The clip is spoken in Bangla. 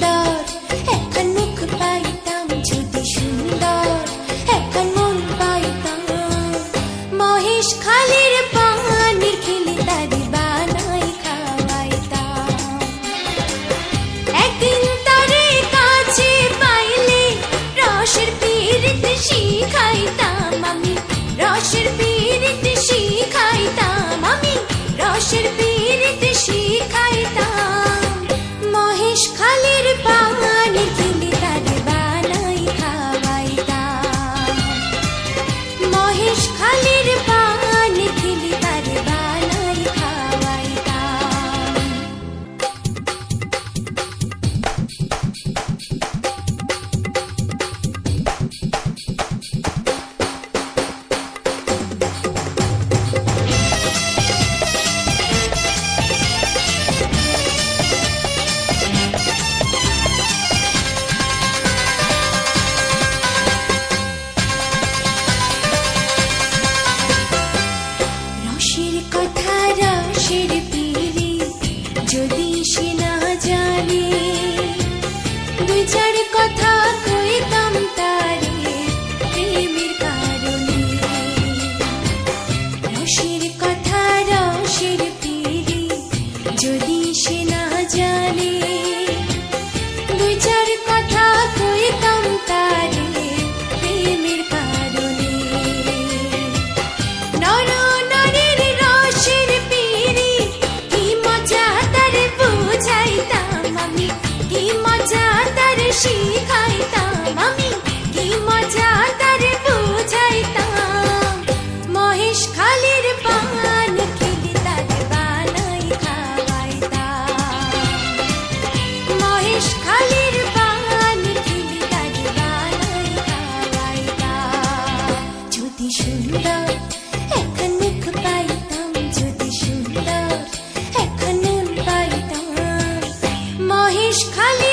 더 কথা রাশের পীরে যদি সে না জানে। দুই কথা কইতাম তারে প্রেমের কারণে। রসের কথা রাশের পীরে যদি সে না জানে। শিখাইতাম আমি, কি মজা তার বুঝাইতাম। মহেশ খালির পান খেলে তার বানাই খাওয়াইতাম। মহেশ খালির পান খেলে তার বানাই খাওয়াইতাম। যদি সুন্দর এখন মুখ পাইতাম, যদি সুন্দর এখন পাইতাম। মহেশ খালি